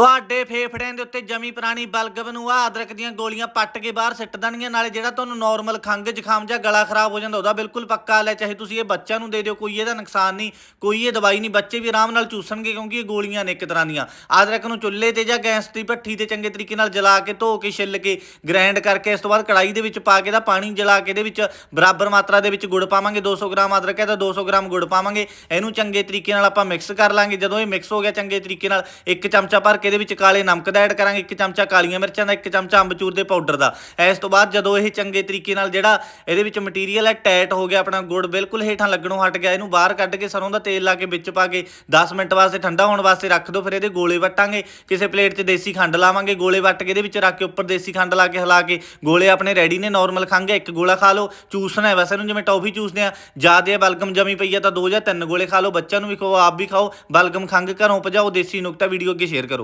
ਤੁਹਾਡੇ ਫੇਫੜਿਆਂ ਦੇ ਉੱਤੇ ਜਮੀ ਪੁਰਾਣੀ ਬਲਗਮ ਨੂੰ ਆ ਅਦਰਕ ਦੀਆਂ ਗੋਲੀਆਂ ਪੱਟ ਕੇ ਬਾਹਰ ਸਿੱਟ ਦੇਣਗੀਆਂ, ਨਾਲੇ ਜਿਹੜਾ ਤੁਹਾਨੂੰ ਨਾਰਮਲ ਖੰਗ ਜ਼ੁਕਾਮ ਜਾਂ ਗਲਾ ਖਰਾਬ ਹੋ ਜਾਂਦਾ ਉਹਦਾ ਬਿਲਕੁਲ ਪੱਕਾ ਲੈ, ਚਾਹੇ ਤੁਸੀਂ ਇਹ ਬੱਚਿਆਂ ਨੂੰ ਦੇ ਦਿਓ, ਕੋਈ ਇਹਦਾ ਨੁਕਸਾਨ ਨਹੀਂ, ਕੋਈ ਇਹ ਦਵਾਈ ਨਹੀਂ, ਬੱਚੇ ਵੀ ਆਰਾਮ ਨਾਲ ਚੂਸਣਗੇ ਕਿਉਂਕਿ ਇਹ ਗੋਲੀਆਂ ਨੇ ਇੱਕ ਤਰ੍ਹਾਂ ਦੀਆਂ। ਅਦਰਕ ਨੂੰ ਚੁੱਲ੍ਹੇ ਤੇ ਜਾਂ ਗੈਸ ਦੀ ਭੱਠੀ ਤੇ ਚੰਗੇ ਤਰੀਕੇ ਨਾਲ ਜਲਾ ਕੇ, ਧੋ ਕੇ, ਛਿੱਲ ਕੇ ਗ੍ਰਾਈਂਡ ਕਰਕੇ, ਇਸ ਤੋਂ ਬਾਅਦ ਕੜਾਈ ਦੇ ਵਿੱਚ ਪਾ ਕੇ ਦਾ ਪਾਣੀ ਜਲਾ ਕੇ ਇਹਦੇ ਵਿੱਚ ਬਰਾਬਰ ਮਾਤਰਾ ਦੇ ਵਿੱਚ ਗੁੜ ਪਾਵਾਂਗੇ 200 ਗ੍ਰਾਮ ਅਦਰਕ ਹੈ ਤਾਂ 200 ਗ੍ਰਾਮ ਗੁੜ ਪਾਵਾਂਗੇ। ਇਹਨੂੰ ਚੰਗੇ ਤਰੀਕੇ ਨਾਲ ਆਪਾਂ ਮਿਕਸ ਕਰ ਲਾਂਗੇ। ਜਦੋਂ ਇਹ ਮਿਕਸ ਹੋ ਗਿਆ, ਚੰਗੇ ਤਰੀਕੇ ਨਾਲ ਇੱਕ ਚਮਚਾ ਭਰ ਕੇ ਇਹਦੇ ਵਿੱਚ ਕਾਲੇ ਨਮਕ ਦਾ ਐਡ ਕਰਾਂਗੇ, ਇੱਕ ਚਮਚਾ ਕਾਲੀਆਂ ਮਿਰਚਾਂ ਦਾ, ਇੱਕ ਚਮਚਾ ਅੰਬਚੂਰ ਦੇ ਪਾਊਡਰ ਦਾ। ਇਸ ਤੋਂ ਬਾਅਦ ਜਦੋਂ ਇਹ ਚੰਗੇ ਤਰੀਕੇ ਨਾਲ ਜਿਹੜਾ ਇਹਦੇ ਵਿੱਚ ਮਟੀਰੀਅਲ ਹੈ, ਟੈਟ ਹੋ ਗਿਆ ਆਪਣਾ ਗੁੜ, ਬਿਲਕੁਲ ਹੇਠਾਂ ਲੱਗਣੋਂ ਹਟ ਗਿਆ, ਇਹਨੂੰ ਬਾਹਰ ਕੱਢ ਕੇ ਸਰੋਂ ਦਾ ਤੇਲ ਲਾ ਕੇ ਵਿੱਚ ਪਾ ਕੇ 10 ਮਿੰਟ ਵਾਸਤੇ ਠੰਡਾ ਹੋਣ ਵਾਸਤੇ ਰੱਖ ਦਿਓ ਫਿਰ ਇਹਦੇ ਗੋਲੇ ਵੱਟਾਂਗੇ, ਕਿਸੇ ਪਲੇਟ 'ਚ ਦੇਸੀ ਖੰਡ ਲਾਵਾਂਗੇ, ਗੋਲੇ ਵੱਟ ਕੇ ਇਹਦੇ ਵਿੱਚ ਰੱਖ ਕੇ ਉੱਪਰ ਦੇਸੀ ਖੰਡ ਲਾ ਕੇ ਹਿਲਾ ਕੇ ਗੋਲੇ ਆਪਣੇ ਰੈਡੀ ਨੇ ਨਾਰਮਲ ਖੰਘ ਇੱਕ ਗੋਲਾ ਖਾ ਲਓ ਚੂਸਣਾ ਹੈ, ਵੈਸੇ ਇਹਨੂੰ ਜਿਵੇਂ ਟੌਫੀ ਚੂਸਦੇ ਆ ਜ਼ਿਆਦਾ ਬਲਗਮ ਜਮੀ ਪਈ ਆ ਤਾਂ ਦੋ ਜਾਂ ਤਿੰਨ ਗੋਲੇ ਖਾ ਲਓ, ਬੱਚਿਆਂ ਨੂੰ ਵੀ ਖਾਓ, ਆਪ ਵੀ ਖਾਓ, ਬਲਗਮ ਖੰਘ ਘਰੋਂ ਭਜਾਓ ਦੇਸੀ ਨੁਕਤਾ ਵੀਡੀਓ ਅੱਗੇ ਸ਼ੇਅਰ ਕਰੋ।